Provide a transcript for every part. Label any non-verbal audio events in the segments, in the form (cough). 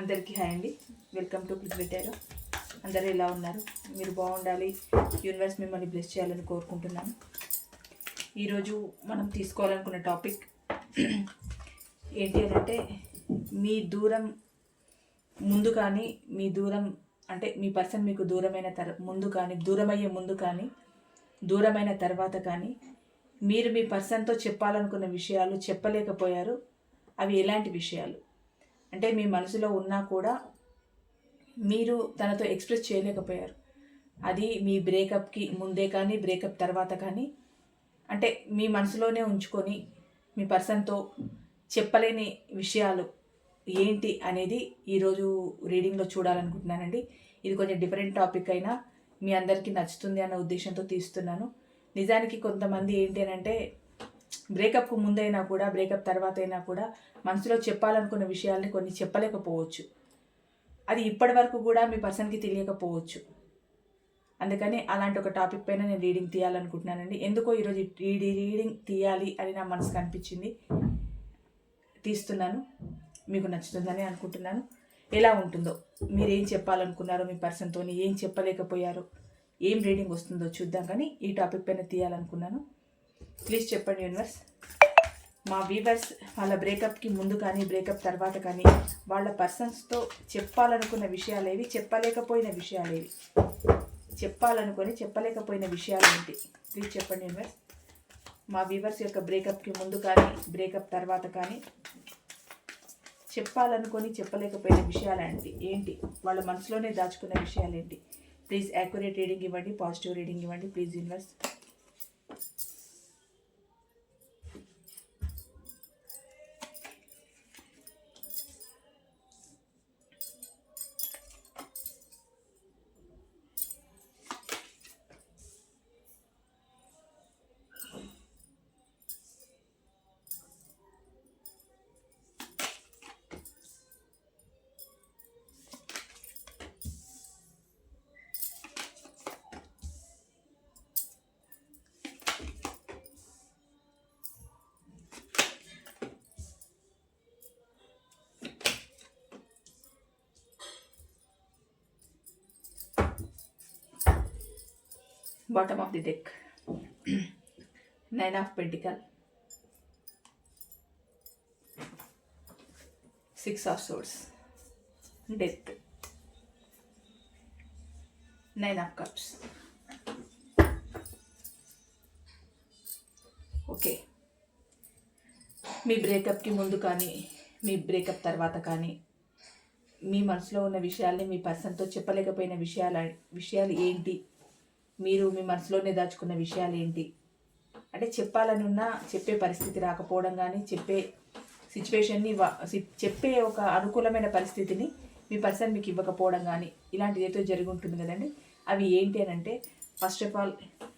అందరికీ హాయ్ అండి. Welcome to click పెట్టారు అందరూ ఎలా ఉన్నారు? మీరు బాగుండాలి. యూనివర్స్ మిమ్మల్ని బ్లెస్ చేయాలని కోరుకుంటున్నాను. ఈరోజు మనం తీసుకోవాలనుకున్న టాపిక్ (clears throat) ఏంటి అని అంటే మీ దూరం ముందు కానీ మీ దూరం అంటే మీ పర్సన్ మీకు దూరమైన తర ముందు కానీ దూరమయ్యే ముందు కానీ దూరమైన తర్వాత కానీ మీరు మీ పర్సన్తో చెప్పాలనుకున్న విషయాలు చెప్పలేకపోయారు. అవి ఎలాంటి విషయాలు? అంటే మీ మనసులో ఉన్నా కూడా మీరు తనతో ఎక్స్ప్రెస్ చేయలేకపోయారు. అది మీ బ్రేకప్కి ముందే కానీ బ్రేకప్ తర్వాత కానీ అంటే మీ మనసులోనే ఉంచుకొని మీ పర్సన్తో చెప్పలేని విషయాలు ఏంటి అనేది ఈరోజు రీడింగ్లో చూడాలనుకుంటున్నానండి. ఇది కొంచెం డిఫరెంట్ టాపిక్ అయినా మీ అందరికీ నచ్చుతుంది అన్న ఉద్దేశంతో తీస్తున్నాను. నిజానికి కొంతమంది ఏంటి అని అంటే బ్రేకప్కు ముందైనా కూడా బ్రేకప్ తర్వాత అయినా కూడా మనసులో చెప్పాలనుకున్న విషయాల్ని కొన్ని చెప్పలేకపోవచ్చు. అది ఇప్పటి వరకు కూడా మీ పర్సన్కి తెలియకపోవచ్చు. అందుకని అలాంటి ఒక టాపిక్ పైన నేను రీడింగ్ తీయాలనుకుంటున్నానండి. ఎందుకో ఈరోజు ఈ రీడింగ్ తీయాలి అని నా మనసుకు అనిపించింది తీస్తున్నాను. మీకు నచ్చుతుందని అనుకుంటున్నాను. ఎలా ఉంటుందో మీరు ఏం చెప్పాలనుకున్నారో మీ పర్సన్తో ఏం చెప్పలేకపోయారో ఏం రీడింగ్ వస్తుందో చూద్దాం. కానీ ఈ టాపిక్ పైన తీయాలనుకున్నాను. ప్లీజ్ చెప్పండి యూనివర్స్. మా వీవర్స్ వాళ్ళ బ్రేకప్కి ముందు కానీ బ్రేకప్ తర్వాత కానీ వాళ్ళ పర్సన్స్తో చెప్పాలనుకున్న విషయాలు ఏవి చెప్పలేకపోయిన విషయాలు ఏవి చెప్పాలనుకొని చెప్పలేకపోయిన విషయాలు ఏంటి ప్లీజ్ చెప్పండి యూనివర్స్. మా వీవర్స్ యొక్క బ్రేకప్కి ముందు కానీ బ్రేకప్ తర్వాత కానీ చెప్పాలనుకొని చెప్పలేకపోయిన విషయాలు ఏంటి? ఏంటి వాళ్ళ మనసులోనే దాచుకున్న విషయాలు ఏంటి ప్లీజ్ యాక్యురేట్ రీడింగ్ ఇవ్వండి పాజిటివ్ రీడింగ్ ఇవ్వండి please universe. Bottom of the deck. Nine of pentacle. Six of swords. Death. Nine of cups. Okay మీ బ్రేకప్కి ముందు కానీ మీ బ్రేకప్ తర్వాత కానీ మీ మనసులో ఉన్న విషయాల్ని మీ పర్సన్తో చెప్పలేకపోయిన విషయాల విషయాలు ఏంటి? మీరు మీ మనసులోనే దాచుకున్న విషయాలు ఏంటి అంటే చెప్పాలని ఉన్నా చెప్పే పరిస్థితి రాకపోవడం కానీ చెప్పే సిచ్యువేషన్ని చెప్పే ఒక అనుకూలమైన పరిస్థితిని మీ పర్సన్ మీకు ఇవ్వకపోవడం కానీ ఇలాంటిది ఏదో జరిగి ఉంటుంది కదండి. అవి ఏంటి అని అంటే ఫస్ట్ ఆఫ్ ఆల్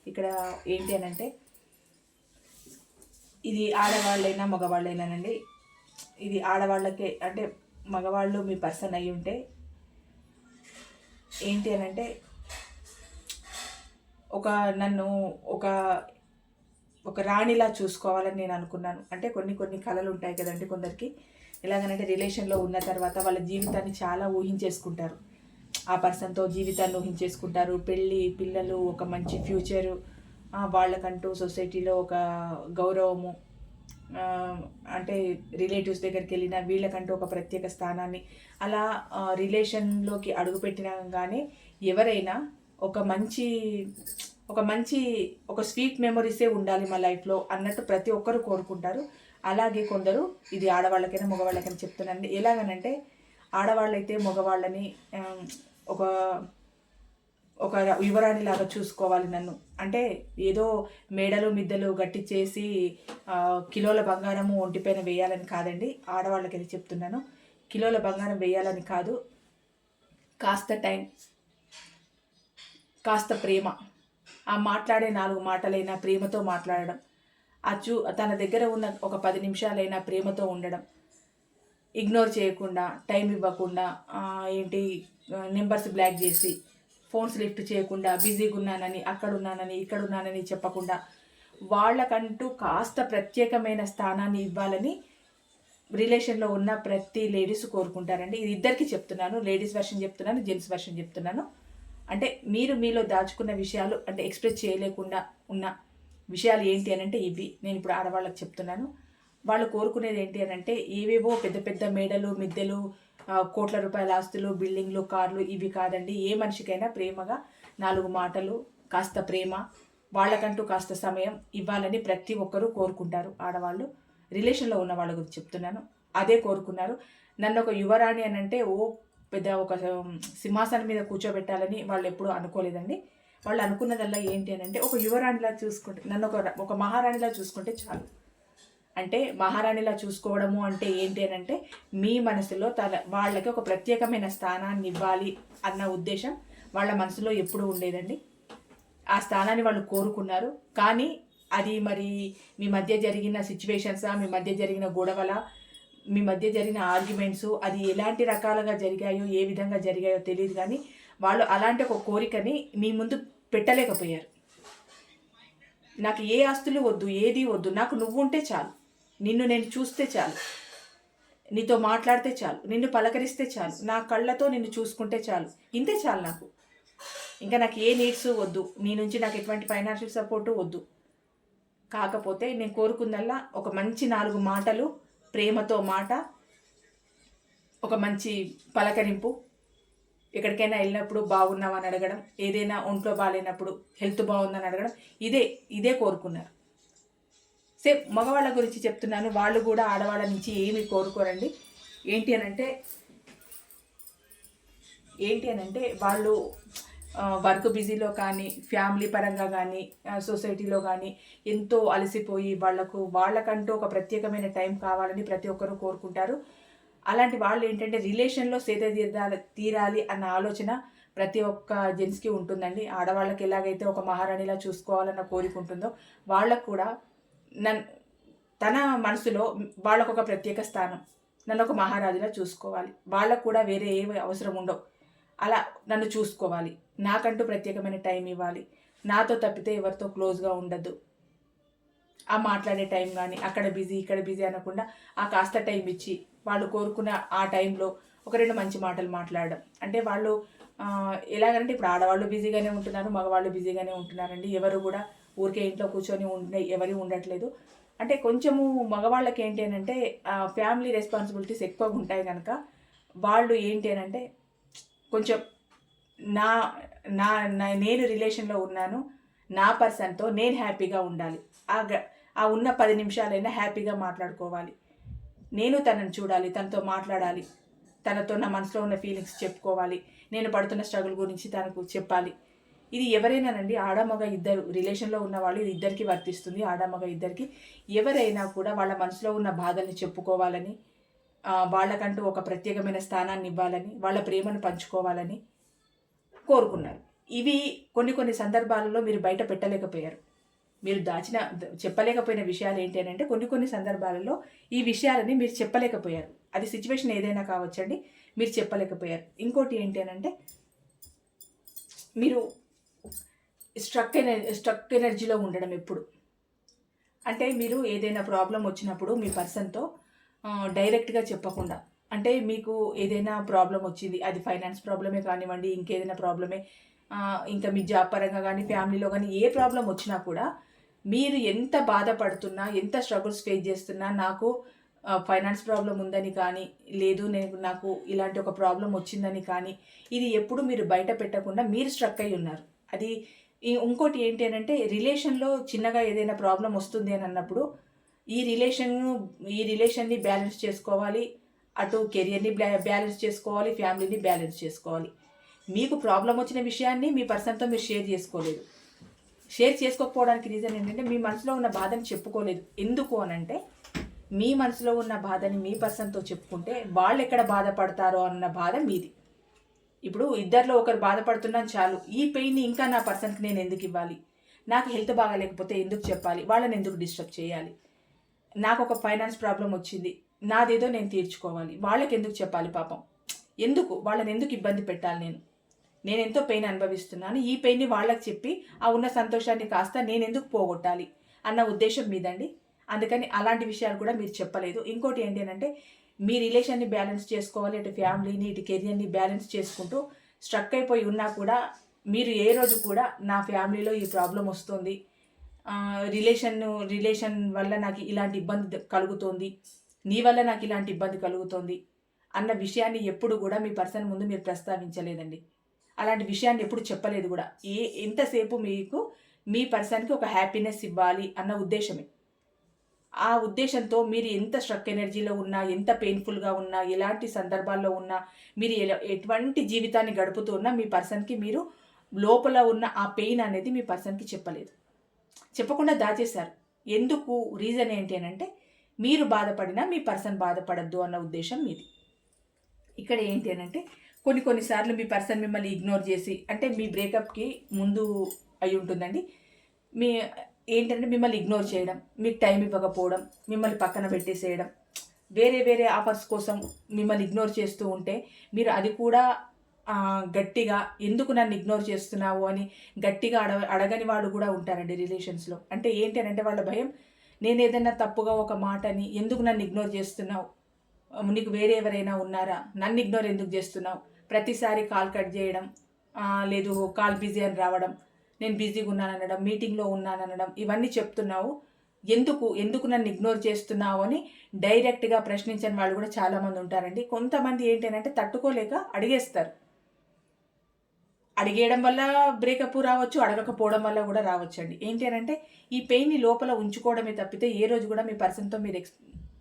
ఇక్కడ ఏంటి అని అంటే ఇది ఆడవాళ్ళైనా మగవాళ్ళైనానండి ఇది ఆడవాళ్ళకే అంటే మగవాళ్ళు మీ పర్సన్ అయి ఉంటే ఏంటి అని అంటే ఒక నన్ను ఒక ఒక రాణిలా చూసుకోవాలని నేను అనుకున్నాను. అంటే కొన్ని కొన్ని కళలు ఉంటాయి కదండి కొందరికి. ఎలాగనంటే రిలేషన్లో ఉన్న తర్వాత వాళ్ళ జీవితాన్ని చాలా ఊహించేసుకుంటారు. ఆ పర్సన్తో జీవితాన్ని ఊహించేసుకుంటారు. పెళ్ళి పిల్లలు ఒక మంచి ఫ్యూచరు వాళ్ళకంటూ సొసైటీలో ఒక గౌరవము అంటే రిలేటివ్స్ దగ్గరికి వెళ్ళిన వీళ్ళకంటూ ఒక ప్రత్యేక స్థానాన్ని అలా రిలేషన్లోకి అడుగుపెట్టినగానే ఎవరైనా ఒక మంచి ఒక మంచి ఒక స్వీట్ మెమొరీసే ఉండాలి మా లైఫ్లో అన్నట్టు ప్రతి ఒక్కరు కోరుకుంటారు. అలాగే కొందరు ఇది ఆడవాళ్ళకైనా మగవాళ్ళకైనా చెప్తున్నాను ఎలాగనంటే ఆడవాళ్ళైతే మగవాళ్ళని ఒక ఒక యువరాణి లాగా చూసుకోవాలి నన్ను. అంటే ఏదో మేడలు మిద్దలు చేసి కిలోల బంగారము ఒంటిపైన వేయాలని కాదండి. ఆడవాళ్ళకైతే చెప్తున్నాను. కిలోల బంగారం వేయాలని కాదు. కాస్త టైం కాస్త ప్రేమ. ఆ మాట్లాడే నాలుగు మాటలైనా ప్రేమతో మాట్లాడడం. ఆ చూ తన దగ్గర ఉన్న ఒక పది నిమిషాలైనా ప్రేమతో ఉండడం. ఇగ్నోర్ చేయకుండా టైం ఇవ్వకుండా ఏంటి నెంబర్స్ బ్లాక్ చేసి ఫోన్స్ లిఫ్ట్ చేయకుండా బిజీగా ఉన్నానని అక్కడున్నానని ఇక్కడున్నానని చెప్పకుండా వాళ్ళకంటూ కాస్త ప్రత్యేకమైన స్థానాన్ని ఇవ్వాలని రిలేషన్లో ఉన్న ప్రతి లేడీస్ కోరుకుంటారండి. ఇది ఇద్దరికి చెప్తున్నాను. లేడీస్ వర్షన్ చెప్తున్నాను జెంట్స్ వర్షన్ చెప్తున్నాను. అంటే మీరు మీలో దాచుకున్న విషయాలు అంటే ఎక్స్ప్రెస్ చేయలేకుండా ఉన్న విషయాలు ఏంటి అని అంటే ఇవి. నేను ఇప్పుడు ఆడవాళ్ళకి చెప్తున్నాను. వాళ్ళు కోరుకునేది ఏంటి అని అంటే ఏవేవో పెద్ద పెద్ద మేడలు మిద్దెలు కోట్ల రూపాయల ఆస్తులు బిల్డింగ్లు కార్లు ఇవి కాదండి. ఏ మనిషికైనా ప్రేమగా నాలుగు మాటలు కాస్త ప్రేమ వాళ్ళకంటూ కాస్త సమయం ఇవ్వాలని ప్రతి ఒక్కరూ కోరుకుంటారు ఆడవాళ్ళు. రిలేషన్లో ఉన్న వాళ్ళ గురించి చెప్తున్నాను. అదే కోరుకున్నారు. నన్ను ఒక యువరాణి అని అంటే ఓ పెద్ద ఒక సింహాసనం మీద కూర్చోబెట్టాలని వాళ్ళు ఎప్పుడూ అనుకోలేదండి. వాళ్ళు అనుకున్నదల్లా ఏంటి అని అంటే ఒక యువరాణిలా చూసుకుంటే నన్ను ఒక ఒక మహారాణిలా చూసుకుంటే చాలు. అంటే మహారాణిలా చూసుకోవడము అంటే ఏంటి అని అంటే మీ మనసులో తన వాళ్ళకి ఒక ప్రత్యేకమైన స్థానాన్ని ఇవ్వాలి అన్న ఉద్దేశం వాళ్ళ మనసులో ఎప్పుడూ ఉండేదండి. ఆ స్థానాన్ని వాళ్ళు కోరుకున్నారు. కానీ అది మరి మీ మధ్య జరిగిన సిచ్యువేషన్సా మీ మధ్య జరిగిన గొడవల మీ మధ్య జరిగిన ఆర్గ్యుమెంట్స్ అది ఎలాంటి రకాలుగా జరిగాయో ఏ విధంగా జరిగాయో తెలియదు కానీ వాళ్ళు అలాంటి ఒక కోరికని మీ ముందు పెట్టలేకపోయారు. నాకు ఏ ఆస్తులు వద్దు ఏది వద్దు నాకు నువ్వు ఉంటే చాలు. నిన్ను నేను చూస్తే చాలు. నీతో మాట్లాడితే చాలు. నిన్ను పలకరిస్తే చాలు. నా కళ్ళతో నిన్ను చూసుకుంటే చాలు. ఇంతే చాలు నాకు. ఇంకా నాకు ఏ నీడ్స్ వద్దు. నీ నుంచి నాకు ఎటువంటి ఫైనాన్షియల్ సపోర్టు వద్దు. కాకపోతే నేను కోరుకుందల్లా ఒక మంచి నాలుగు మాటలు ప్రేమతో మాట ఒక మంచి పలకరింపు. ఎక్కడికైనా వెళ్ళినప్పుడు బాగున్నావని అడగడం ఏదైనా ఒంట్లో బాగాలేనప్పుడు హెల్త్ బాగుందని అడగడం ఇదే ఇదే కోరుకున్నారు. సేమ్ మగవాళ్ళ గురించి చెప్తున్నాను. వాళ్ళు కూడా ఆడవాళ్ళ నుంచి ఏమి కోరుకోరండి. ఏంటి అని అంటే ఏంటి అని అంటే వాళ్ళు వర్క్ బిజీలో కానీ ఫ్యామిలీ పరంగా కానీ సొసైటీలో కానీ ఎంతో అలసిపోయి వాళ్ళకు వాళ్ళకంటూ ఒక ప్రత్యేకమైన టైం కావాలని ప్రతి ఒక్కరూ కోరుకుంటారు. అలాంటి వాళ్ళు ఏంటంటే రిలేషన్లో సేద తీరాలి తీరాలి అన్న ఆలోచన ప్రతి ఒక్క జెంట్స్కి ఉంటుందండి. ఆడవాళ్ళకి ఎలాగైతే ఒక మహారాణిలా చూసుకోవాలన్న కోరిక ఉంటుందో వాళ్ళకు కూడా నన్ తన మనసులో వాళ్ళకు ఒక ప్రత్యేక స్థానం. నన్ను ఒక మహారాజులా చూసుకోవాలి. వాళ్ళకు కూడా వేరే ఏ అవసరం ఉండవు. అలా నన్ను చూసుకోవాలి. నాకంటూ ప్రత్యేకమైన టైం ఇవ్వాలి. నాతో తప్పితే ఎవరితో క్లోజ్గా ఉండద్దు ఆ మాట్లాడే టైం కానీ అక్కడ బిజీ ఇక్కడ బిజీ అనకుండా ఆ కాస్త టైం ఇచ్చి వాళ్ళు కోరుకున్న ఆ టైంలో ఒక రెండు మంచి మాటలు మాట్లాడడం. అంటే వాళ్ళు ఎలాగంటే ఇప్పుడు ఆడవాళ్ళు బిజీగానే ఉంటున్నారు మగవాళ్ళు బిజీగానే ఉంటున్నారండి. ఎవరు కూడా ఊరికే ఇంట్లో కూర్చొని ఉండే ఎవరు ఉండట్లేదు. అంటే కొంచెము మగవాళ్ళకి ఏంటి అని అంటే ఫ్యామిలీ రెస్పాన్సిబిలిటీస్ ఎక్కువగా ఉంటాయి కనుక వాళ్ళు ఏంటి అని అంటే కొంచెం నా నా నేను రిలేషన్లో ఉన్నాను. నా పర్సన్తో నేను హ్యాపీగా ఉండాలి. ఆ గ- ఆ ఉన్న పది నిమిషాలైనా హ్యాపీగా మాట్లాడుకోవాలి. నేను తనని చూడాలి తనతో మాట్లాడాలి. తనతో నా మనసులో ఉన్న ఫీలింగ్స్ చెప్పుకోవాలి. నేను పడుతున్న స్ట్రగుల్ గురించి తనకు చెప్పాలి. ఇది ఎవరైనానండి ఆడమగ ఇద్దరు రిలేషన్లో ఉన్న వాళ్ళు ఇది ఇద్దరికి వర్తిస్తుంది. ఆడమగ ఇద్దరికి ఎవరైనా కూడా వాళ్ళ మనసులో ఉన్న బాధల్ని చెప్పుకోవాలని వాళ్ళకంటూ ఒక ప్రత్యేకమైన స్థానాన్ని ఇవ్వాలని వాళ్ళ ప్రేమను పంచుకోవాలని కోరుకున్నారు. ఇవి కొన్ని కొన్ని సందర్భాలలో మీరు బయట పెట్టలేకపోయారు. మీరు దాచిన చెప్పలేకపోయిన విషయాలు ఏంటి అని అంటే కొన్ని కొన్ని సందర్భాలలో ఈ విషయాలని మీరు చెప్పలేకపోయారు. అది సిచ్యువేషన్ ఏదైనా కావచ్చండి. మీరు చెప్పలేకపోయారు. ఇంకోటి ఏంటి అని అంటే మీరు స్ట్రక్ ఎనర్జీ స్ట్రక్ ఎనర్జీలో ఉండడం ఎప్పుడు? అంటే మీరు ఏదైనా ప్రాబ్లం వచ్చినప్పుడు మీ పర్సన్తో డైరెక్ట్గా చెప్పకుండా అంటే మీకు ఏదైనా ప్రాబ్లం వచ్చింది అది ఫైనాన్స్ ప్రాబ్లమే కానివ్వండి ఇంకేదైనా ప్రాబ్లమే ఇంకా మీ జాబ్ పరంగా కానీ ఫ్యామిలీలో కానీ ఏ ప్రాబ్లం వచ్చినా కూడా మీరు ఎంత బాధపడుతున్నా ఎంత స్ట్రగుల్స్ ఫేస్ చేస్తున్నా నాకు ఫైనాన్స్ ప్రాబ్లం ఉందని కానీ లేదు నేను నాకు ఇలాంటి ఒక ప్రాబ్లం వచ్చిందని కానీ ఇది ఎప్పుడు మీరు బయట పెట్టకుండా మీరు స్ట్రక్ అయి ఉన్నారు. అది ఈ- ఇంకోటి ఏంటి అని అంటే రిలేషన్లో చిన్నగా ఏదైనా ప్రాబ్లం వస్తుంది అని అన్నప్పుడు ఈ రిలేషన్ ఈ రిలేషన్ని బ్యాలెన్స్ చేసుకోవాలి అటు కెరియర్ని బ్యాలెన్స్ చేసుకోవాలి ఫ్యామిలీని బ్యాలెన్స్ చేసుకోవాలి. మీకు ప్రాబ్లం వచ్చిన విషయాన్ని మీ పర్సన్తో మీరు షేర్ చేసుకోలేదు. షేర్ చేసుకోకపోవడానికి రీజన్ ఏంటంటే మీ మనసులో ఉన్న బాధని చెప్పుకోలేదు. ఎందుకు అనంటే మీ మనసులో ఉన్న బాధని మీ పర్సన్తో చెప్పుకుంటే వాళ్ళు ఎక్కడ బాధపడతారో అన్న బాధ మీది. ఇప్పుడు ఇద్దరిలో ఒకరు బాధపడుతున్నాను చాలు. ఈ పెయిన్ని ఇంకా నా పర్సన్కి నేను ఎందుకు ఇవ్వాలి? నాకు హెల్త్ బాగాలేకపోతే ఎందుకు చెప్పాలి? వాళ్ళని ఎందుకు డిస్టర్బ్ చేయాలి? నాకు ఒక ఫైనాన్స్ ప్రాబ్లం వచ్చింది. నాదేదో నేను తీర్చుకోవాలి. వాళ్ళకి ఎందుకు చెప్పాలి పాపం? ఎందుకు? వాళ్ళని ఎందుకు ఇబ్బంది పెట్టాలి నేను? నేను ఎంతో పెయిన్ అనుభవిస్తున్నాను. ఈ పెయిన్ని వాళ్ళకి చెప్పి ఆ ఉన్న సంతోషాన్ని కాస్త నేను ఎందుకు పోగొట్టాలి అన్న ఉద్దేశం మీదండి. అందుకని అలాంటి విషయాలు కూడా మీరు చెప్పలేదు. ఇంకోటి ఏంటి అంటే మీ రిలేషన్ని బ్యాలెన్స్ చేసుకోవాలి ఇటు ఫ్యామిలీని ఇటు కెరియర్ని బ్యాలెన్స్ చేసుకుంటూ స్ట్రక్ అయిపోయి ఉన్నా కూడా మీరు ఏ రోజు కూడా నా ఫ్యామిలీలో ఈ ప్రాబ్లం వస్తుంది. రిలేషన్ రిలేషన్ వల్ల నాకు ఇలాంటి ఇబ్బంది కలుగుతోంది. నీ వల్ల నాకు ఇలాంటి ఇబ్బంది కలుగుతోంది అన్న విషయాన్ని ఎప్పుడు కూడా మీ పర్సన్ ముందు మీరు ప్రస్తావించలేదండి. అలాంటి విషయాన్ని ఎప్పుడు చెప్పలేదు కూడా. ఏ ఎంతసేపు మీకు మీ పర్సన్కి ఒక హ్యాపీనెస్ ఇవ్వాలి అన్న ఉద్దేశమే. ఆ ఉద్దేశంతో మీరు ఎంత స్ట్రక్ ఎనర్జీలో ఉన్నా ఎంత పెయిన్ఫుల్గా ఉన్నా ఎలాంటి సందర్భాల్లో ఉన్నా మీరు ఎలా ఎటువంటి జీవితాన్ని గడుపుతున్నా మీ పర్సన్కి మీరు లోపల ఉన్న ఆ పెయిన్ అనేది మీ పర్సన్కి చెప్పలేదు. చెప్పకుండా దాచేశారు. ఎందుకు రీజన్ ఏంటి అని అంటే మీరు బాధపడినా మీ పర్సన్ బాధపడద్దు అన్న ఉద్దేశం మీది. ఇక్కడ ఏంటి అని అంటే కొన్ని కొన్నిసార్లు మీ పర్సన్ మిమ్మల్ని ఇగ్నోర్ చేసి అంటే మీ బ్రేకప్కి ముందు అయి ఉంటుందండి. మీ ఏంటంటే మిమ్మల్ని ఇగ్నోర్ చేయడం మీకు టైం ఇవ్వకపోవడం మిమ్మల్ని పక్కన పెట్టేసేయడం వేరే వేరే ఆఫర్స్ కోసం మిమ్మల్ని ఇగ్నోర్ చేస్తూ ఉంటే మీరు అది కూడా గట్టిగా ఎందుకు నన్ను ఇగ్నోర్ చేస్తున్నావు అని గట్టిగా అడ అడగని వాళ్ళు కూడా ఉంటారండి రిలేషన్స్లో. అంటే ఏంటి అని అంటే వాళ్ళ భయం నేను ఏదైనా తప్పుగా ఒక మాటని ఎందుకు నన్ను ఇగ్నోర్ చేస్తున్నావు? నీకు వేరే ఎవరైనా ఉన్నారా? నన్ను ఇగ్నోర్ ఎందుకు చేస్తున్నావు? ప్రతిసారి కాల్ కట్ చేయడం లేదు కాల్ బిజీ అని రావడం నేను బిజీగా ఉన్నాననడం మీటింగ్లో ఉన్నాననడం ఇవన్నీ చెప్తున్నావు. ఎందుకు? ఎందుకు నన్ను ఇగ్నోర్ చేస్తున్నావు అని డైరెక్ట్గా ప్రశ్నించని వాళ్ళు కూడా చాలామంది ఉంటారండి. కొంతమంది ఏంటంటే తట్టుకోలేక అడిగేస్తారు. అడిగేయడం వల్ల బ్రేకప్ రావచ్చు అడగకపోవడం వల్ల కూడా రావచ్చు అండి ఏంటి అని అంటే ఈ పెయిన్ని లోపల ఉంచుకోవడమే తప్పితే ఏ రోజు కూడా మీ పర్సన్తో మీరు ఎక్స్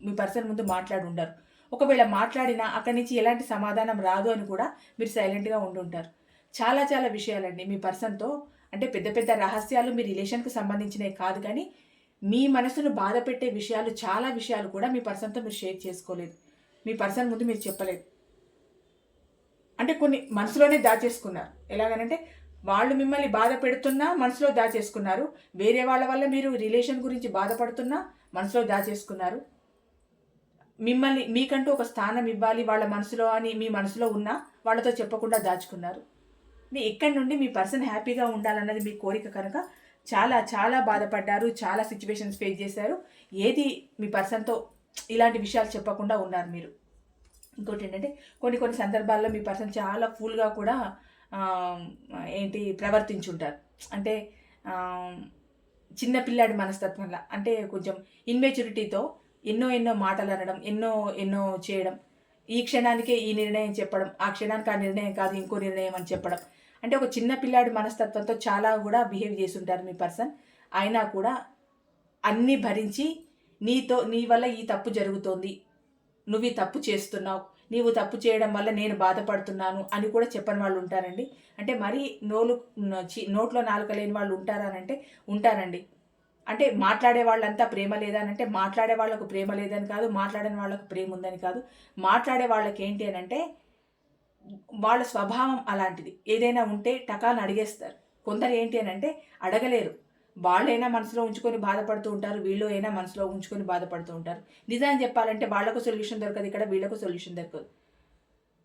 మీ పర్సన్ ముందు మాట్లాడి ఉండరు. ఒకవేళ మాట్లాడినా అక్కడి నుంచి ఎలాంటి సమాధానం రాదు అని కూడా మీరు సైలెంట్గా ఉండుంటారు చాలా చాలా విషయాలండి. మీ పర్సన్తో అంటే పెద్ద పెద్ద రహస్యాలు మీ రిలేషన్కి సంబంధించినవి కాదు కానీ మీ మనసును బాధ పెట్టే విషయాలు చాలా విషయాలు కూడా మీ పర్సన్తో మీరు షేర్ చేసుకోలేదు. మీ పర్సన్ ముందు మీరు చెప్పలేదు. అంటే కొన్ని మనసులోనే దాచేసుకున్నారు. ఎలాగనంటే వాళ్ళు మిమ్మల్ని బాధ పెడుతున్నా మనసులో దాచేసుకున్నారు. వేరే వాళ్ళ వల్ల మీరు రిలేషన్ గురించి బాధపడుతున్నా మనసులో దాచేసుకున్నారు. మిమ్మల్ని మీకంటూ ఒక స్థానం ఇవ్వాలి వాళ్ళ మనసులో అని మీ మనసులో ఉన్నా వాళ్ళతో చెప్పకుండా దాచుకున్నారు. మీ ఎక్కడి నుండి మీ పర్సన్ హ్యాపీగా ఉండాలన్నది మీ కోరిక కనుక చాలా చాలా బాధపడ్డారు చాలా సిచ్యువేషన్స్ ఫేస్ చేశారు. ఏది మీ పర్సన్తో ఇలాంటి విషయాలు చెప్పకుండా ఉన్నారు మీరు? ఇంకోటి ఏంటంటే కొన్ని కొన్ని సందర్భాల్లో మీ పర్సన్ చాలా ఫుల్గా కూడా ఏంటి ప్రవర్తించుంటారు. అంటే చిన్న పిల్లాడి మనస్తత్వంలా అంటే కొంచెం ఇన్మెచ్యూరిటీతో ఎన్నో ఎన్నో మాటలు అనడం ఎన్నో ఎన్నో చేయడం. ఈ క్షణానికే ఈ నిర్ణయం చెప్పడం ఆ క్షణానికి ఆ నిర్ణయం కాదు ఇంకో నిర్ణయం అని చెప్పడం. అంటే ఒక చిన్న పిల్లాడి మనస్తత్వంతో చాలా కూడా బిహేవ్ చేస్తుంటారు మీ పర్సన్. అయినా కూడా అన్నీ భరించి నీతో నీ వల్ల ఈ తప్పు జరుగుతోంది నువ్వు తప్పు చేస్తున్నావు. నీవు తప్పు చేయడం వల్ల నేను బాధపడుతున్నాను అని కూడా చెప్పని వాళ్ళు ఉంటారండి. అంటే మరీ నోలు నోట్లో నాలుక లేని వాళ్ళు ఉంటారనంటే ఉంటారండి. అంటే మాట్లాడే వాళ్ళంతా ప్రేమ లేదా అని అంటే మాట్లాడే వాళ్ళకు ప్రేమ లేదని కాదు మాట్లాడని వాళ్ళకు ప్రేమ ఉందని కాదు. మాట్లాడే వాళ్ళకి ఏంటి అని అంటే వాళ్ళ స్వభావం అలాంటిది. ఏదైనా ఉంటే టకాన్ని అడిగేస్తారు. కొందరు ఏంటి అని అంటే అడగలేరు. వాళ్ళైనా మనసులో ఉంచుకొని బాధపడుతూ ఉంటారు వీళ్ళు అయినా మనసులో ఉంచుకొని బాధపడుతూ ఉంటారు. నిజాన్ని చెప్పాలంటే వాళ్ళకు సొల్యూషన్ దొరకదు ఇక్కడ వీళ్ళకు సొల్యూషన్ దొరకదు.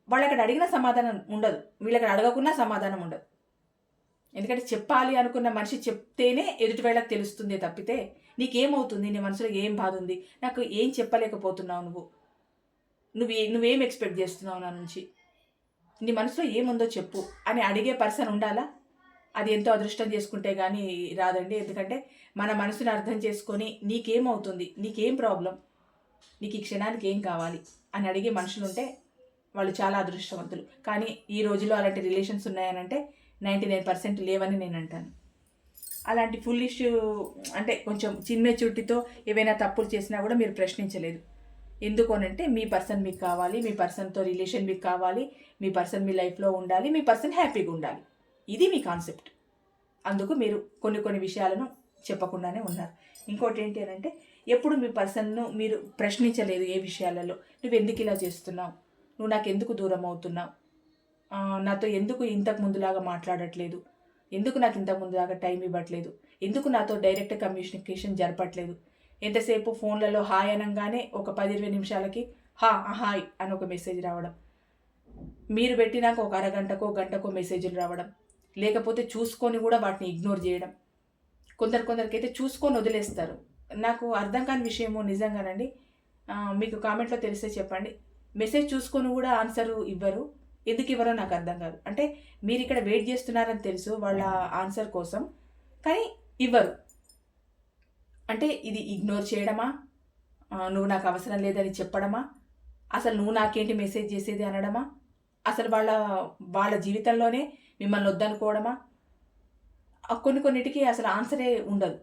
వాళ్ళు అక్కడ అడిగిన సమాధానం ఉండదు వీళ్ళక్కడ అడగకున్నా సమాధానం ఉండదు. ఎందుకంటే చెప్పాలి అనుకున్న మనిషి చెప్తేనే ఎదుటి వేళకు తెలుస్తుంది తప్పితే నీకేమవుతుంది నీ మనసులో ఏం బాధ ఉంది నాకు ఏం చెప్పలేకపోతున్నావు నువ్వు? నువ్వు నువ్వేం ఎక్స్పెక్ట్ చేస్తున్నావు నా నుంచి? నీ మనసులో ఏముందో చెప్పు అని అడిగే పర్సన్ ఉండాలా? అది ఎంతో అదృష్టం చేసుకుంటే కానీ రాదండి. ఎందుకంటే మన మనసుని అర్థం చేసుకొని నీకేమవుతుంది? నీకేం ప్రాబ్లం? నీకు ఈ క్షణానికి ఏం కావాలి? అని అడిగే మనుషులు ఉంటే వాళ్ళు చాలా అదృష్టవంతులు. కానీ ఈ రోజులో అలాంటి రిలేషన్స్ ఉన్నాయనంటే నైంటీ నైన్ పర్సెంట్ లేవని నేను అంటాను అలాంటి ఫుల్ ఇష్యూ అంటే కొంచెం చిన్న చుట్టితో ఏవైనా తప్పులు చేసినా కూడా మీరు ప్రశ్నించలేదు. ఎందుకు అంటే మీ పర్సన్ మీకు కావాలి మీ పర్సన్తో రిలేషన్ మీకు కావాలి మీ పర్సన్ మీ లైఫ్లో ఉండాలి మీ పర్సన్ హ్యాపీగా ఉండాలి. ఇది మీ కాన్సెప్ట్. అందుకు మీరు కొన్ని కొన్ని విషయాలను చెప్పకుండానే ఉన్నారు. ఇంకోటి ఏంటి అని అంటే ఎప్పుడు మీ పర్సన్ను మీరు ప్రశ్నించలేదు ఏ విషయాలలో. నువ్వు ఎందుకు ఇలా చేస్తున్నావు? నువ్వు నాకు ఎందుకు దూరం అవుతున్నావు? నాతో ఎందుకు ఇంతకు ముందులాగా మాట్లాడట్లేదు? ఎందుకు నాకు ఇంతకు ముందులాగా టైం ఇవ్వట్లేదు? ఎందుకు నాతో డైరెక్ట్ కమ్యూనికేషన్ జరపట్లేదు? ఎంతసేపు ఫోన్లలో హాయ్ అనగానే ఒక పది ఇరవై నిమిషాలకి హా హాయ్ అని ఒక మెసేజ్ రావడం. మీరు పెట్టినాక ఒక అరగంటకో గంటకో మెసేజ్లు రావడం. లేకపోతే చూసుకొని కూడా వాటిని ఇగ్నోర్ చేయడం. కొందరు కొందరికైతే చూసుకొని వదిలేస్తారు. నాకు అర్థం కాని విషయము నిజంగానండి. మీకు కామెంట్లో తెలిస్తే చెప్పండి. మెసేజ్ చూసుకొని కూడా ఆన్సర్ ఇవ్వరు. ఎందుకు ఇవ్వరో నాకు అర్థం కాదు. అంటే మీరు ఇక్కడ వెయిట్ చేస్తున్నారని తెలుసు వాళ్ళ ఆన్సర్ కోసం. కానీ ఇవ్వరు. అంటే ఇది ఇగ్నోర్ చేయడమా? నువ్వు నాకు అవసరం లేదని చెప్పడమా? అసలు నువ్వు నాకేంటి మెసేజ్ చేసేది అనడమా? అసలు వాళ్ళ వాళ్ళ జీవితంలోనే మిమ్మల్ని వద్దనుకోవడమా? కొన్ని కొన్నిటికి అసలు ఆన్సరే ఉండదు.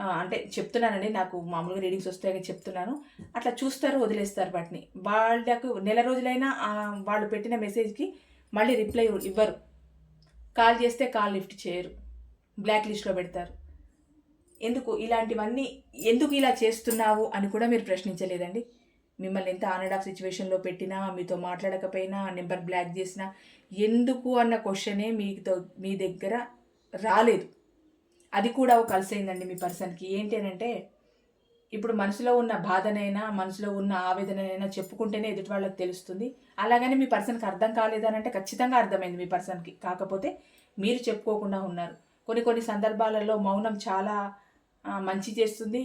అంటే చెప్తున్నానండి నాకు మామూలుగా రీడింగ్స్ వస్తాయని చెప్తున్నాను. అట్లా చూస్తారు వదిలేస్తారు వాటిని. వాళ్ళకు నెల రోజులైనా వాళ్ళు పెట్టిన మెసేజ్కి మళ్ళీ రిప్లై ఇవ్వరు. కాల్ చేస్తే కాల్ లిఫ్ట్ చేయరు. బ్లాక్ లిస్ట్లో పెడతారు. ఎందుకు? ఇలాంటివన్నీ ఎందుకు ఇలా చేస్తున్నావు అని కూడా మీరు ప్రశ్నించలేదండి. మిమ్మల్ని ఎంత ఆనడ్ ఆఫ్ సిచ్యువేషన్లో పెట్టినా మీతో మాట్లాడకపోయినా నెంబర్ బ్లాక్ చేసినా ఎందుకు అన్న క్వశ్చనే మీతో మీ దగ్గర రాలేదు. అది కూడా ఒక కలిసైందండి మీ పర్సన్కి ఏంటి అని అంటే ఇప్పుడు మనసులో ఉన్న బాధనైనా మనసులో ఉన్న ఆవేదనైనా చెప్పుకుంటేనే ఎదుటి వాళ్ళకి తెలుస్తుంది. అలాగని మీ పర్సన్కి అర్థం కాలేదని అంటే ఖచ్చితంగా అర్థమైంది మీ పర్సన్కి కాకపోతే మీరు చెప్పుకోకుండా ఉన్నారు. కొన్ని కొన్ని సందర్భాలలో మౌనం చాలా మంచి చేస్తుంది.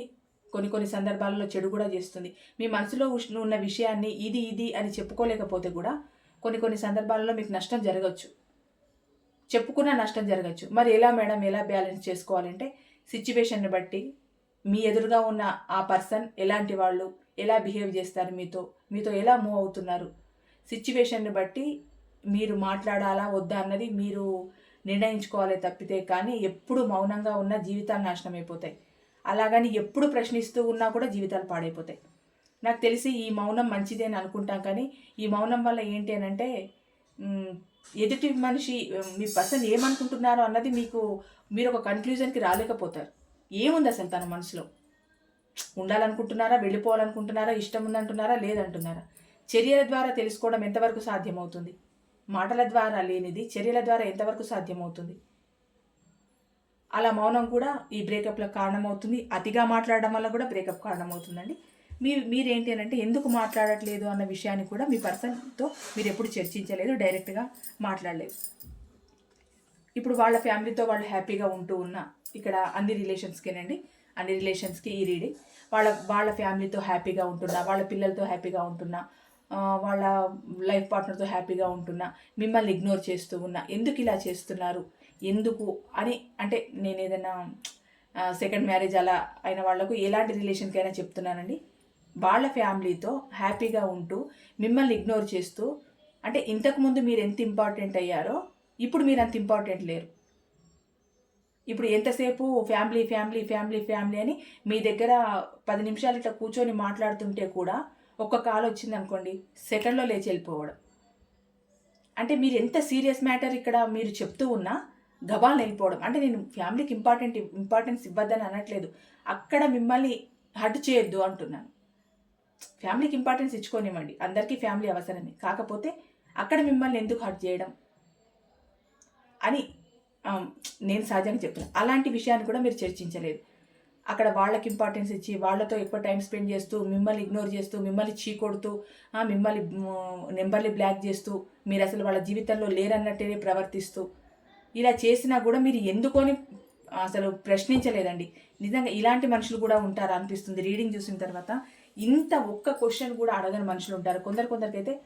కొన్ని కొన్ని సందర్భాలలో చెడు కూడా చేస్తుంది. మీ మనసులో ఉన్న విషయాన్ని ఇది ఇది అని చెప్పుకోలేకపోతే కూడా కొన్ని కొన్ని సందర్భాలలో మీకు నష్టం జరగచ్చు. చెప్పుకున్న నష్టం జరగచ్చు. మరి ఎలా మేడం ఎలా బ్యాలెన్స్ చేసుకోవాలంటే సిచ్యువేషన్ని బట్టి మీ ఎదురుగా ఉన్న ఆ పర్సన్ ఎలాంటి వాళ్ళు ఎలా బిహేవ్ చేస్తారు మీతో మీతో ఎలా మూవ్ అవుతున్నారు? సిచ్యువేషన్ని బట్టి మీరు మాట్లాడాలా వద్దా అన్నది మీరు నిర్ణయించుకోవాలి తప్పితే కానీ ఎప్పుడు మౌనంగా ఉన్న జీవితాలు నాశనం అయిపోతాయి. అలాగని ఎప్పుడు ప్రశ్నిస్తూ ఉన్నా కూడా జీవితాలు పాడైపోతాయి. నాకు తెలిసి ఈ మౌనం మంచిది అని అనుకుంటాం కానీ ఈ మౌనం వల్ల ఏంటి అని అంటే ఎదుటి మనిషి మీ పర్సన్ ఏమనుకుంటున్నారో అన్నది మీకు మీరు ఒక కన్క్లూజన్కి రాలేకపోతారు. ఏముంది అసలు తన మనసులో? ఉండాలనుకుంటున్నారా? వెళ్ళిపోవాలనుకుంటున్నారా? ఇష్టం ఉందంటున్నారా? లేదంటున్నారా? చర్యల ద్వారా తెలుసుకోవడం ఎంతవరకు సాధ్యమవుతుంది? మాటల ద్వారా లేనిది చర్యల ద్వారా ఎంతవరకు సాధ్యమవుతుంది? అలా మౌనం కూడా ఈ బ్రేకప్లకు కారణమవుతుంది. అతిగా మాట్లాడడం వల్ల కూడా బ్రేకప్ కారణమవుతుందండి. మీ మీరేంటి అని అంటే ఎందుకు మాట్లాడట్లేదు అన్న విషయాన్ని కూడా మీ పర్సన్తో మీరు ఎప్పుడు చర్చించలేదు డైరెక్ట్గా మాట్లాడలేదు. ఇప్పుడు వాళ్ళ ఫ్యామిలీతో వాళ్ళు హ్యాపీగా ఉంటూ ఉన్న ఇక్కడ అన్ని రిలేషన్స్కేనండి అన్ని రిలేషన్స్కి ఈ రీడింగ్ వాళ్ళ వాళ్ళ ఫ్యామిలీతో హ్యాపీగా ఉంటున్నా వాళ్ళ పిల్లలతో హ్యాపీగా ఉంటున్నా వాళ్ళ లైఫ్ పార్ట్నర్తో హ్యాపీగా ఉంటున్నా మిమ్మల్ని ఇగ్నోర్ చేస్తూ ఉన్నా ఎందుకు ఇలా చేస్తున్నారు? ఎందుకు అని అంటే నేను ఏదైనా సెకండ్ మ్యారేజ్ అలా అయిన వాళ్ళకు ఎలాంటి రిలేషన్కైనా చెప్తున్నానండి. వాళ్ళ ఫ్యామిలీతో హ్యాపీగా ఉంటూ మిమ్మల్ని ఇగ్నోర్ చేస్తూ అంటే ఇంతకుముందు మీరు ఎంత ఇంపార్టెంట్ అయ్యారో ఇప్పుడు మీరు అంత ఇంపార్టెంట్ లేరు. ఇప్పుడు ఎంతసేపు ఫ్యామిలీ ఫ్యామిలీ ఫ్యామిలీ ఫ్యామిలీ అని మీ దగ్గర పది నిమిషాలు ఇట్లా కూర్చొని మాట్లాడుతుంటే కూడా ఒక్క కాల్ వచ్చింది అనుకోండి సెకండ్లో లేచి వెళ్ళిపోవడం. అంటే మీరు ఎంత సీరియస్ మ్యాటర్ ఇక్కడ మీరు చెప్తూ ఉన్నా గబాల్ నిలిపోవడం అంటే నేను ఫ్యామిలీకి ఇంపార్టెంట్ ఇంపార్టెన్స్ ఇవ్వద్దని అనట్లేదు. అక్కడ మిమ్మల్ని హర్ట్ చేయొద్దు అంటున్నాను. ఫ్యామిలీకి ఇంపార్టెన్స్ ఇచ్చుకోనివ్వండి. అందరికీ ఫ్యామిలీ అవసరమే. కాకపోతే అక్కడ మిమ్మల్ని ఎందుకు హర్ట్ చేయడం? అని నేను సహజంగా చెప్తున్నాను అలాంటి విషయాన్ని కూడా మీరు చర్చించలేదు. అక్కడ వాళ్ళకి ఇంపార్టెన్స్ ఇచ్చి వాళ్ళతో ఎక్కువ టైం స్పెండ్ చేస్తూ మిమ్మల్ని ఇగ్నోర్ చేస్తూ మిమ్మల్ని చీకొడుతూ మిమ్మల్ని నెంబర్ని బ్లాక్ చేస్తూ మీరు అసలు వాళ్ళ జీవితంలో లేరన్నట్టే ప్రవర్తిస్తూ ఇలా చేసినా కూడా మీరు ఎందుకొని అసలు ప్రశ్నించలేదండి. నిజంగా ఇలాంటి మనుషులు కూడా ఉంటారా అనిపిస్తుంది రీడింగ్ చూసిన తర్వాత. ఇంత ఒక్క క్వశ్చన్ కూడా అడగని మనుషులు ఉంటారు. కొందరు కొందరికైతే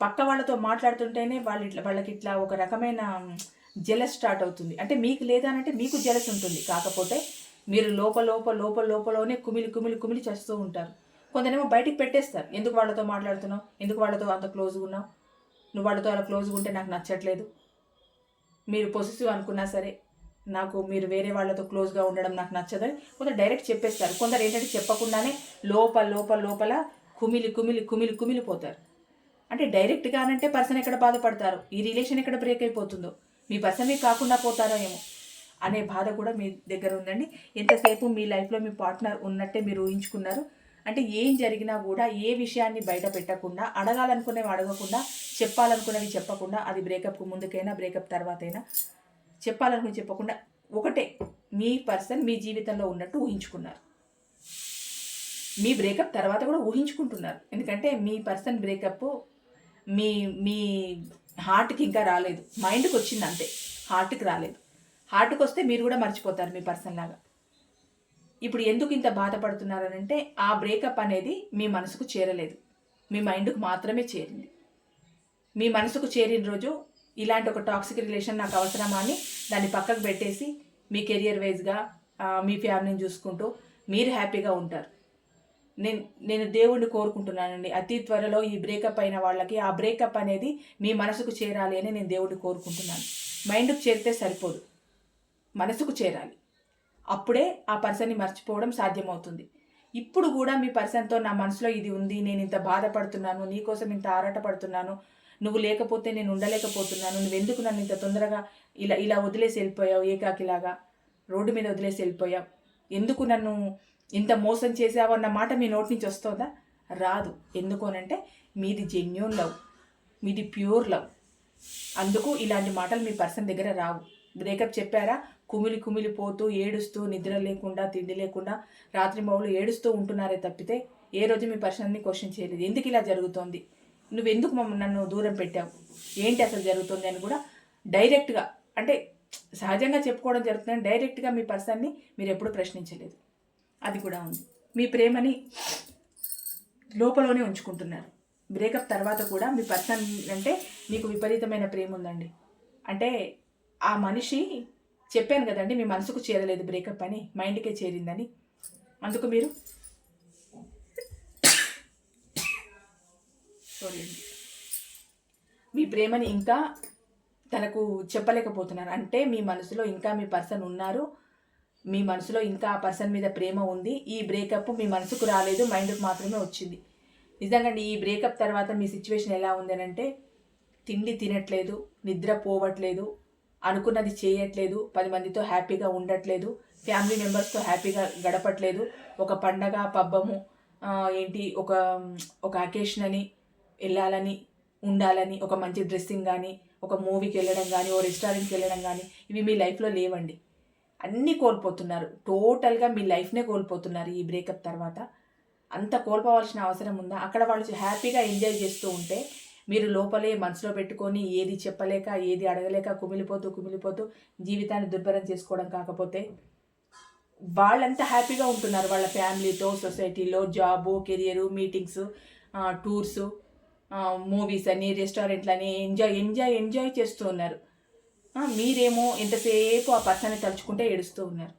పక్క వాళ్ళతో మాట్లాడుతుంటేనే వాళ్ళు ఇట్లా వాళ్ళకి ఇట్లా ఒక రకమైన జెలస్ స్టార్ట్ అవుతుంది. అంటే మీకు లేదనంటే మీకు జెలస్ ఉంటుంది. కాకపోతే మీరు లోపల లోపల లోపల లోపలనే కుమిలి కుమిలి కుమిలి చేస్తూ ఉంటారు. కొందరేమో బయటికి పెట్టేస్తారు. ఎందుకు వాళ్ళతో మాట్లాడుతున్నావు? ఎందుకు వాళ్ళతో అంత క్లోజ్గా ఉన్నావు? నువ్వు వాళ్ళతో అలా క్లోజ్గా ఉంటే నాకు నచ్చట్లేదు. మీరు పొసిసివ్ అనుకున్నా సరే నాకు మీరు వేరే వాళ్ళతో క్లోజ్గా ఉండడం నాకు నచ్చదని కొందరు డైరెక్ట్ చెప్పేస్తారు. కొందరు ఏంటంటే చెప్పకుండానే లోపల లోపల లోపల కుమిలి కుమిలి కుమిలి కుమిలిపోతారు అంటే డైరెక్ట్గానంటే పర్సన్ ఎక్కడ బాధపడతారు? ఈ రిలేషన్ ఎక్కడ బ్రేక్ అయిపోతుందో? మీ పర్సన్ మీకు కాకుండా పోతారో ఏమో? అనే బాధ కూడా మీ దగ్గర ఉందండి. ఎంతసేపు మీ లైఫ్లో మీ పార్ట్నర్ ఉన్నట్టే మీరు ఊహించుకున్నారు? అంటే ఏం జరిగినా కూడా ఏ విషయాన్ని బయట పెట్టకుండా అడగాలనుకునేవి అడగకుండా చెప్పాలనుకున్నది చెప్పకుండా అది బ్రేకప్కు ముందుకైనా బ్రేకప్ తర్వాత అయినా చెప్పాలనుకుని చెప్పకుండా ఒకటే మీ పర్సన్ మీ జీవితంలో ఉన్నట్టు ఊహించుకున్నారు. మీ బ్రేకప్ తర్వాత కూడా ఊహించుకుంటున్నారు. ఎందుకంటే మీ పర్సన్ బ్రేకప్ మీ మీ హార్ట్కి ఇంకా రాలేదు. మైండ్కి వచ్చింది అంతే. హార్ట్కి రాలేదు. హార్ట్కి వస్తే మీరు కూడా మర్చిపోతారు మీ పర్సన్ లాగా. ఇప్పుడు ఎందుకు ఇంత బాధపడుతున్నారనంటే ఆ బ్రేకప్ అనేది మీ మనసుకు చేరలేదు. మీ మైండ్కు మాత్రమే చేరింది. మీ మనసుకు చేరిన రోజు ఇలాంటి ఒక టాక్సిక్ రిలేషన్ నాకు అవసరమా అని దాన్ని పక్కకు పెట్టేసి మీ కెరియర్ వైజ్గా మీ ఫ్యామిలీని చూసుకుంటూ మీరు హ్యాపీగా ఉంటారు. నేను నేను దేవుణ్ణి కోరుకుంటున్నానండి. అతి త్వరలో ఈ బ్రేకప్ అయిన వాళ్ళకి ఆ బ్రేకప్ అనేది మీ మనసుకు చేరాలి అని నేను దేవుడిని కోరుకుంటున్నాను. మైండ్కు చేరితే సరిపోదు. మనసుకు చేరాలి. అప్పుడే ఆ పర్సన్ని మర్చిపోవడం సాధ్యమవుతుంది. ఇప్పుడు కూడా మీ పర్సన్తో నా మనసులో ఇది ఉంది నేను ఇంత బాధపడుతున్నాను నీకోసం ఇంత ఆరాటపడుతున్నాను నువ్వు లేకపోతే నేను ఉండలేకపోతున్నాను నువ్వు ఎందుకు నన్ను ఇంత తొందరగా ఇలా ఇలా వదిలేసి వెళ్ళిపోయావు ఏకాకిలాగా? రోడ్డు మీద వదిలేసి వెళ్ళిపోయావు. ఎందుకు నన్ను ఇంత మోసం చేసావు అన్న మాట మీ నోటి నుంచి వస్తుందా? రాదు. ఎందుకోనంటే మీది జెన్యున్ లవ్ మీది ప్యూర్ లవ్ అందుకు ఇలాంటి మాటలు మీ పర్సన్ దగ్గర రావు. బ్రేకప్ చెప్పారా? కుమిలి కుమిలిపోతూ ఏడుస్తూ నిద్ర లేకుండా తిండి లేకుండా రాత్రి మౌలు ఏడుస్తూ ఉంటున్నారే తప్పితే ఏ రోజు మీ పర్సన్ని క్వశ్చన్ చేయలేదు. ఎందుకు ఇలా జరుగుతోంది? నువ్వెందుకు మమ్మల్ని నన్ను దూరం పెట్టావు? ఏంటి అసలు జరుగుతుంది అని కూడా డైరెక్ట్గా అంటే సహజంగా చెప్పుకోవడం జరుగుతుంది డైరెక్ట్గా మీ పర్సన్ని మీరు ఎప్పుడు ప్రశ్నించలేదు. అది కూడా ఉంది. మీ ప్రేమని లోపలనే ఉంచుకుంటున్నారు. బ్రేకప్ తర్వాత కూడా మీ పర్సన్ అంటే మీకు విపరీతమైన ప్రేమ ఉందండి. అంటే ఆ మనిషి చెప్పాను కదండి మీ మనసుకు చేరలేదు బ్రేకప్ అని మైండ్కే చేరిందని. అందుకు మీరు చూడండి మీ ప్రేమని ఇంకా తనకు చెప్పలేకపోతున్నారు. అంటే మీ మనసులో ఇంకా మీ పర్సన్ ఉన్నారు. మీ మనసులో ఇంకా ఆ పర్సన్ మీద ప్రేమ ఉంది. ఈ బ్రేకప్ మీ మనసుకు రాలేదు మైండ్కి మాత్రమే వచ్చింది. నిజంగా ఈ బ్రేకప్ తర్వాత మీ సిచ్యువేషన్ ఎలా ఉందనంటే అంటే తిండి తినట్లేదు నిద్ర పోవట్లేదు అనుకున్నది చేయట్లేదు పది మందితో హ్యాపీగా ఉండట్లేదు ఫ్యామిలీ మెంబర్స్తో హ్యాపీగా గడపట్లేదు ఒక పండగ పబ్బము ఏంటి ఒక ఒక అకేషన్ అని వెళ్ళాలని ఉండాలని ఒక మంచి డ్రెస్సింగ్ కానీ ఒక మూవీకి వెళ్ళడం కానీ ఓ రెస్టారెంట్కి వెళ్ళడం కానీ ఇవి మీ లైఫ్లో లేవండి. అన్నీ కోల్పోతున్నారు. టోటల్గా మీ లైఫ్నే కోల్పోతున్నారు ఈ బ్రేకప్ తర్వాత. అంత కోల్పోవాల్సిన అవసరం ఉందా? అక్కడ వాళ్ళు హ్యాపీగా ఎంజాయ్ చేస్తూ ఉంటే మీరు లోపలే మనసులో పెట్టుకొని ఏది చెప్పలేక ఏది అడగలేక కుమిలిపోతూ కుమిలిపోతూ జీవితాన్ని దుర్భరం చేసుకోవడం కాకపోతే వాళ్ళంతా హ్యాపీగా ఉంటున్నారు. వాళ్ళ ఫ్యామిలీతో సొసైటీలో job career meetings tours. Movies అని రెస్టారెంట్లని ఎంజాయ్ ఎంజాయ్ ఎంజాయ్ చేస్తూ ఉన్నారు. మీరేమో ఎంతసేపు ఆ పర్సన్ని తలుచుకుంటే ఏడుస్తూ ఉన్నారు.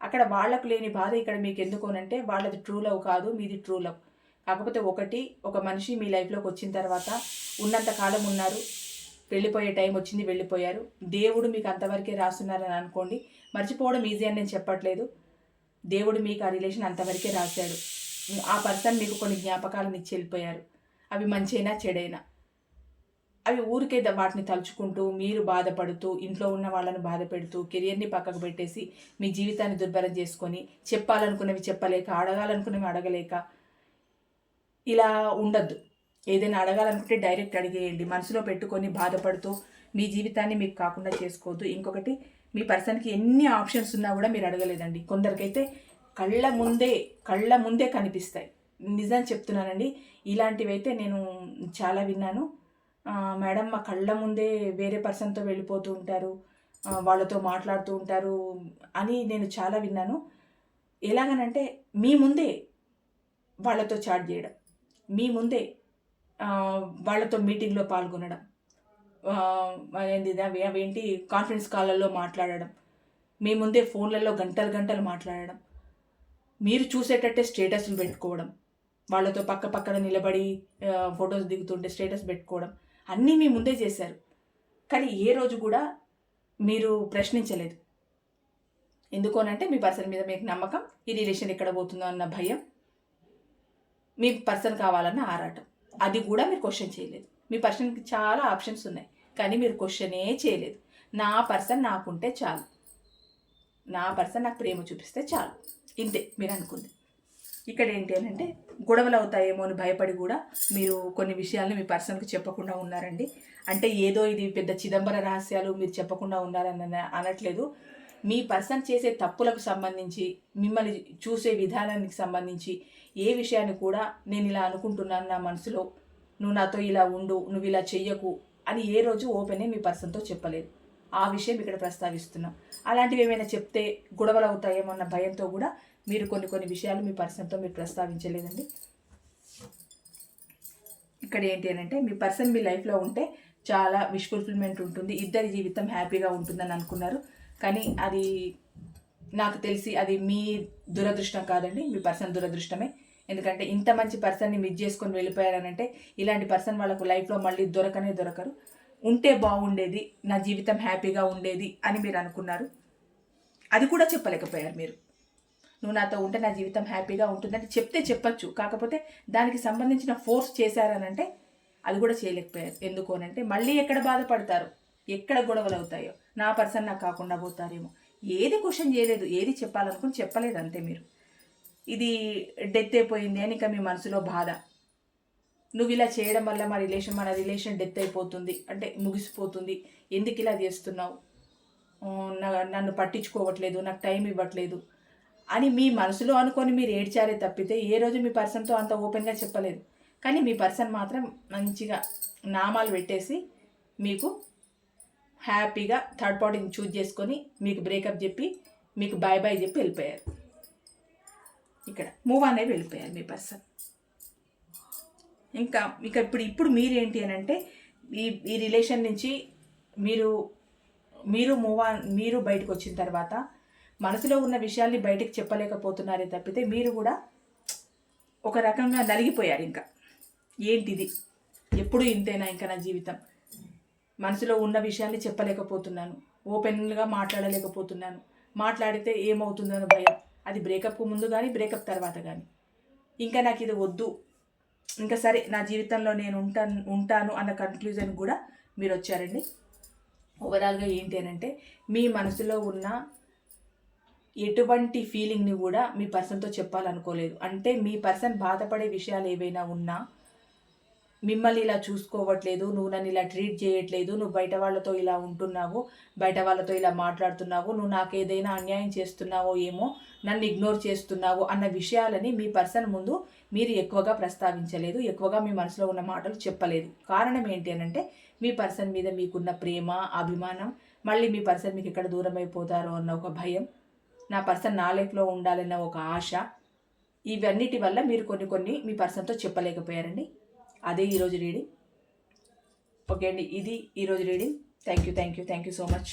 అక్కడ వాళ్ళకు లేని బాధ ఇక్కడ మీకు ఎందుకు అంటే వాళ్ళది ట్రూ లవ్ కాదు మీది ట్రూ లవ్ కాకపోతే ఒకటి ఒక మనిషి మీ లైఫ్లోకి వచ్చిన తర్వాత ఉన్నంత కాలం ఉన్నారు వెళ్ళిపోయే టైం వచ్చింది వెళ్ళిపోయారు. దేవుడు మీకు అంతవరకే రాస్తున్నారని అనుకోండి మర్చిపోవడం ఈజీ అని నేను చెప్పట్లేదు. దేవుడు మీకు ఆ రిలేషన్ అంతవరకే రాశాడు. ఆ పర్సన్ మీకు కొన్ని జ్ఞాపకాలను ఇచ్చి వెళ్ళిపోయారు. అవి మంచైనా చెడైనా. అవి ఊరికే వాటిని తలుచుకుంటూ మీరు బాధపడుతూ ఇంట్లో ఉన్న వాళ్ళని బాధ పెడుతూ కెరియర్ని పక్కకు పెట్టేసి మీ జీవితాన్ని దుర్భరం చేసుకొని చెప్పాలనుకున్నవి చెప్పలేక అడగాలనుకున్నవి అడగలేక ఇలా ఉండద్దు. ఏదైనా అడగాలనుకుంటే డైరెక్ట్ అడిగేయండి. మనసులో పెట్టుకొని బాధపడుతూ మీ జీవితాన్ని మీకు కాకుండా చేసుకోవద్దు. ఇంకొకటి మీ పర్సన్కి ఎన్ని ఆప్షన్స్ ఉన్నా కూడా మీరు అడగలేదండి. కొందరికైతే కళ్ళ ముందే కళ్ళ ముందే కనిపిస్తాయి. నిజం చెప్తున్నానండి. ఇలాంటివైతే నేను చాలా విన్నాను. మేడం మా కళ్ళ ముందే వేరే పర్సన్తో వెళ్ళిపోతూ ఉంటారు. వాళ్ళతో మాట్లాడుతూ ఉంటారు అని నేను చాలా విన్నాను. ఎలాగనంటే మీ ముందే వాళ్ళతో చాట్ చేయడం. మీ ముందే వాళ్ళతో మీటింగ్లో పాల్గొనడం. ఏంటి అవేంటి? కాన్ఫరెన్స్ కాలల్లో మాట్లాడడం. మీ ముందే ఫోన్లలో గంటలు గంటలు మాట్లాడడం. మీరు చూసేటట్టే స్టేటస్లు పెట్టుకోవడం. వాళ్ళతో పక్క పక్కన నిలబడి ఫొటోస్ దిగుతుంటే స్టేటస్ పెట్టుకోవడం అన్నీ మీ ముందే చేశారు. కానీ ఏ రోజు కూడా మీరు ప్రశ్నించలేదు. ఎందుకోనంటే మీ పర్సన్ మీద మీకు నమ్మకం ఈ రిలేషన్ ఎక్కడ పోతుందో అన్న భయం మీ పర్సన్ కావాలన్న ఆరాటం. అది కూడా మీరు క్వశ్చన్ చేయలేదు. మీ పర్సన్కి చాలా ఆప్షన్స్ ఉన్నాయి కానీ మీరు క్వశ్చనే చేయలేదు. నా పర్సన్ నాకుంటే చాలు. నా పర్సన్ నాకు ప్రేమ చూపిస్తే చాలు. ఇంతే మీరు అనుకుంది. ఇక్కడ ఏంటి అని అంటే గొడవలు అవుతాయేమో అని భయపడి కూడా మీరు కొన్ని విషయాలను మీ పర్సన్కి చెప్పకుండా ఉన్నారండి. అంటే ఏదో ఇది పెద్ద చిదంబర రహస్యాలు మీరు చెప్పకుండా ఉన్నారని అనట్లేదు. మీ పర్సన్ చేసే తప్పులకు సంబంధించి మిమ్మల్ని చూసే విధానానికి సంబంధించి ఏ విషయాన్ని కూడా నేను ఇలా అనుకుంటున్నాను నా మనసులో. నువ్వు నాతో ఇలా ఉండు నువ్వు ఇలా చెయ్యకు అని ఏ రోజు ఓపెనే మీ పర్సన్తో చెప్పలేదు. ఆ విషయం ఇక్కడ ప్రస్తావిస్తున్నాం. అలాంటివి ఏమైనా చెప్తే గొడవలు అవుతాయేమో అన్న భయంతో కూడా మీరు కొన్ని కొన్ని విషయాలు మీ పర్సన్తో మీరు ప్రస్తావించలేదండి. ఇక్కడ ఏంటి అని అంటే మీ పర్సన్ మీ లైఫ్లో ఉంటే చాలా విష్ ఫుల్ఫిల్మెంట్ ఉంటుంది ఇద్దరి జీవితం హ్యాపీగా ఉంటుందని అనుకున్నారు. కానీ అది నాకు తెలిసి అది మీ దురదృష్టం కాదండి మీ పర్సన్ దురదృష్టమే. ఎందుకంటే ఇంత మంచి పర్సన్ని మిస్ చేసుకొని వెళ్ళిపోయారనంటే ఇలాంటి పర్సన్ వాళ్ళకు లైఫ్లో మళ్ళీ దొరకనే దొరకరు. ఉంటే బాగుండేది నా జీవితం హ్యాపీగా ఉండేది అని మీరు అనుకున్నారు. అది కూడా చెప్పలేకపోయారు మీరు. నువ్వు నాతో ఉంటే నా జీవితం హ్యాపీగా ఉంటుందని చెప్తే చెప్పచ్చు. కాకపోతే దానికి సంబంధించిన ఫోర్స్ చేశారనంటే అది కూడా చేయలేకపోయారు. ఎందుకు అనంటే మళ్ళీ ఎక్కడ బాధపడతారు? ఎక్కడ గొడవలు అవుతాయో? నా పర్సన్ నాకు కాకుండా పోతారేమో? ఏది క్వశ్చన్ చేయలేదు. ఏది చెప్పాలనుకుని చెప్పలేదు అంతే మీరు. ఇది డెత్ అయిపోయింది అని ఇంకా మీ మనసులో బాధ. నువ్వు ఇలా చేయడం వల్ల మా రిలేషన్ మన రిలేషన్ డెత్ అయిపోతుంది. అంటే ముగిసిపోతుంది. ఎందుకు ఇలా చేస్తున్నావు? నన్ను పట్టించుకోవట్లేదు. నాకు టైం ఇవ్వట్లేదు. అని మీ మనసులో అనుకొని మీరు ఏడ్చారే తప్పితే ఏ రోజు మీ పర్సన్తో అంత ఓపెన్గా చెప్పలేదు. కానీ మీ పర్సన్ మాత్రం మంచిగా నామాలు పెట్టేసి మీకు హ్యాపీగా థర్డ్ పార్టీని చూజ్ చేసుకొని మీకు బ్రేకప్ చెప్పి మీకు బాయ్ బాయ్ చెప్పి వెళ్ళిపోయారు. ఇక్కడ మూవ్ అనేది వెళ్ళిపోయారు మీ పర్సన్. ఇంకా ఇక ఇప్పుడు ఇప్పుడు మీరేంటి అని అంటే ఈ ఈ రిలేషన్ నుంచి మీరు మీరు మూవ్ ఆన్ మీరు బయటకు వచ్చిన తర్వాత మనసులో ఉన్న విషయాల్ని బయటికి చెప్పలేకపోతున్నారే తప్పితే మీరు కూడా ఒక రకంగా నలిగిపోయారు ఇంకా. ఏంటిది? ఎప్పుడు ఇంతేనా ఇంకా నా జీవితం? మనసులో ఉన్న విషయాల్ని చెప్పలేకపోతున్నాను. ఓపెన్గా మాట్లాడలేకపోతున్నాను. మాట్లాడితే ఏమవుతుందో భయం. అది బ్రేకప్కు ముందు కానీ బ్రేకప్ తర్వాత కానీ ఇంకా నాకు ఇది వద్దు. ఇంకా సరే నా జీవితంలో నేను ఉంటాను ఉంటాను అన్న కన్క్లూజన్ కూడా మీరు వచ్చారండి. ఓవరాల్గా ఏంటి అని అంటే మీ మనసులో ఉన్న ఎటువంటి ఫీలింగ్ని కూడా మీ పర్సన్తో చెప్పాలనుకోలేదు. అంటే మీ పర్సన్ బాధపడే విషయాలు ఏవైనా ఉన్నా మిమ్మల్ని ఇలా చూసుకోవట్లేదు నువ్వు నన్ను ఇలా ట్రీట్ చేయట్లేదు నువ్వు బయట వాళ్ళతో ఇలా ఉంటున్నావు బయట వాళ్ళతో ఇలా మాట్లాడుతున్నావు నువ్వు నాకు ఏదైనా అన్యాయం చేస్తున్నావో ఏమో నన్ను ఇగ్నోర్ చేస్తున్నావు అన్న విషయాలని మీ పర్సన్ ముందు మీరు ఎక్కువగా ప్రస్తావించలేదు ఎక్కువగా మీ మనసులో ఉన్న మాటలు చెప్పలేదు. కారణం ఏంటి అనంటే అంటే మీ పర్సన్ మీద మీకున్న ప్రేమ అభిమానం మళ్ళీ మీ పర్సన్ మీకు ఎక్కడ దూరం అయిపోతారో అన్న ఒక భయం. నా పర్సన్ నా లైఫ్లో ఉండాలన్న ఒక ఆశ ఇవన్నిటి వల్ల మీరు కొన్ని కొన్ని మీ పర్సన్తో చెప్పలేకపోయారండి. అదే ఈరోజు రీడింగ్ ఓకే అండి ఇది ఈరోజు reading thank you thank you thank you so much